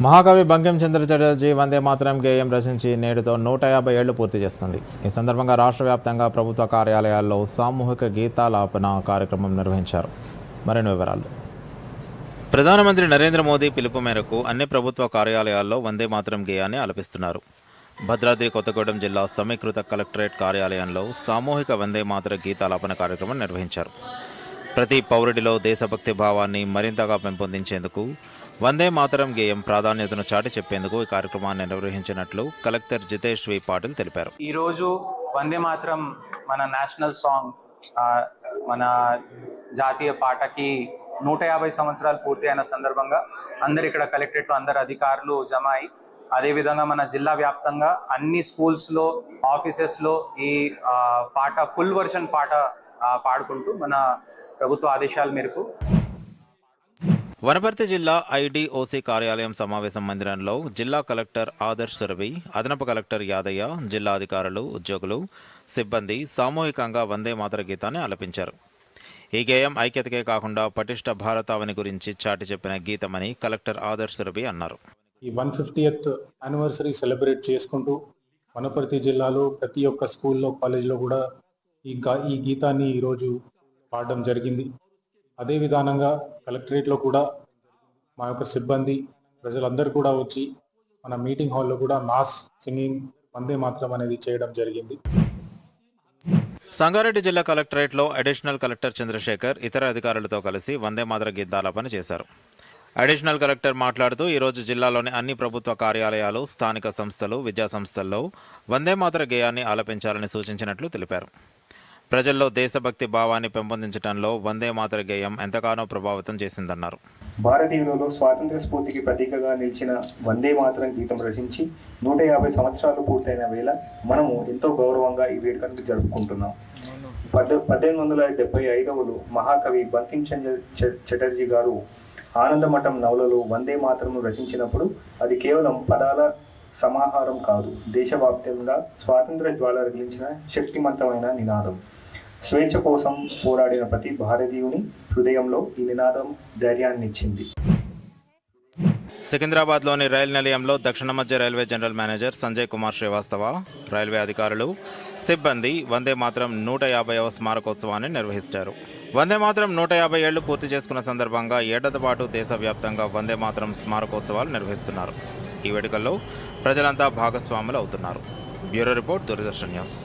మహాకవి బంకిం చంద్ర చటర్జీ వందే మాత్రం గేయం రచించి నేటితో నూట యాభై ఏళ్ళు పూర్తి చేసుకుంది. ఈ సందర్భంగా రాష్ట్ర వ్యాప్తంగా ప్రభుత్వ కార్యాలయాల్లో సామూహిక గీతాలాపన కార్యక్రమం నిర్వహించారు. మరిన్ని వివరాలు. ప్రధానమంత్రి నరేంద్ర మోదీ పిలుపు మేరకు అన్ని ప్రభుత్వ కార్యాలయాల్లో వందే మాత్రం గేయాన్ని ఆలపిస్తున్నారు. భద్రాద్రి కొత్తగూడెం జిల్లా సమీకృత కలెక్టరేట్ కార్యాలయంలో సామూహిక వందే మాతర గీతాలాపన కార్యక్రమం నిర్వహించారు. ప్రతి పౌరుడిలో దేశభక్తి భావాన్ని మరింతగా పెంపొందించేందుకు వందే మాతరం గేయం ప్రాధాన్యతను చాటి చెప్పేందుకు ఈ కార్యక్రమాన్ని నిర్వహించినట్లు కలెక్టర్ జితేష్ వి పాటిల్ తెలిపారు. ఈరోజు వందే మాత్రం మన నేషనల్ సాంగ్ మన జాతీయ పాటకి నూట యాభై సంవత్సరాలు పూర్తి అయిన సందర్భంగా అందరు ఇక్కడ కలెక్టరేట్ అందరు అధికారులు జమ అయి అదేవిధంగా మన జిల్లా వ్యాప్తంగా అన్ని స్కూల్స్లో ఆఫీసెస్లో ఈ పాట ఫుల్ వర్షన్ పాట పాడుకుంటూ మన ప్రభుత్వ ఆదేశాల మేరకు వనపర్తి జిల్లా ఐడిఓసి కార్యాలయం సమావేశం మందిరంలో జిల్లా కలెక్టర్ ఆదర్శ్ సురభి అదనపు కలెక్టర్ యాదయ్య జిల్లా అధికారులు ఉద్యోగులు సిబ్బంది సామూహికంగా వందే మాతర గీతాన్ని ఆలపించారు. ఈ గేయం ఐక్యతకే కాకుండా పటిష్ట భారతావని గురించి చాటి చెప్పిన గీతమని కలెక్టర్ ఆదర్శ్ సురభి అన్నారు. ఈ వన్ ఫిఫ్టీయత్ యానివర్సరీ సెలబ్రేట్ చేసుకుంటూ వనపర్తి జిల్లాలో ప్రతి ఒక్క స్కూల్లో కాలేజ్లో కూడా ఈ ఈ గీతాన్ని ఈరోజు పాడడం జరిగింది. అదే విధానంగా కలెక్టరేట్లో కూడా మా యొక్క సిబ్బంది ప్రజలందరూ కూడా వచ్చి మన మీటింగ్ హాల్లో కూడా మాస్ సింగింగ్ వందే మాత్రం అనేది చేయడం జరిగింది. సంగారెడ్డి జిల్లా కలెక్టరేట్లో అడిషనల్ కలెక్టర్ చంద్రశేఖర్ ఇతర అధికారులతో కలిసి వందే మాతర గీతాలాపన చేశారు. అడిషనల్ కలెక్టర్ మాట్లాడుతూ ఈరోజు జిల్లాలోని అన్ని ప్రభుత్వ కార్యాలయాలు స్థానిక సంస్థలు విద్యా సంస్థల్లో వందే మాతర గేయాన్ని ఆలపించాలని సూచించినట్లు తెలిపారు. ప్రజల్లో దేశభక్తి భావాన్ని పెంపొందించడంలో వందే మాతర గేయం ఎంతగానో ప్రభావితం చేసిందన్నారు. భారతీయులలో స్వాతంత్ర స్ఫూర్తికి ప్రతీకగా నిలిచిన వందే మాతరం గీతం రచించి నూట యాభై సంవత్సరాలు పూర్తయిన వేళ మనము ఎంతో గౌరవంగా ఈ వేడుకను జరుపుకుంటున్నాం. పద్ద పద్దెనిమిది వందల డెబ్బై ఐదవలో మహాకవి బంకిం చంద్ర చ- చటర్జీ గారు ఆనందమఠం నవలలో వందే మాతరంను రచించినప్పుడు అది కేవలం పదాల సమాహారం కాదు. దేశవ్యాప్తంగా స్వాతంత్ర జ్వాల రగిలించిన శక్తివంతమైన నినాదం. స్వేచ్ఛ కోసం పోరాడిన ప్రతి భారతీయుని హృదయంలో ఈ నినాదం ధైర్యాన్నిచ్చింది సికింద్రాబాద్లోని రైలు నిలయంలో దక్షిణ మధ్య railway general manager Sanjay Kumar Srivastava railway అధికారులు సిబ్బంది వందే మాత్రం నూట యాభైవ స్మారకోత్సవాన్ని నిర్వహించారు వందే మాత్రం నూట యాభై ఏళ్ళు పూర్తి చేసుకున్న సందర్భంగా ఏడాది పాటు దేశవ్యాప్తంగా వందే మాత్రం స్మారకోత్సవాలు నిర్వహిస్తున్నారు. ఈ వేడుకల్లో ప్రజలంతా భాగస్వాములు అవుతున్నారు. Bureau report Doordarshan news.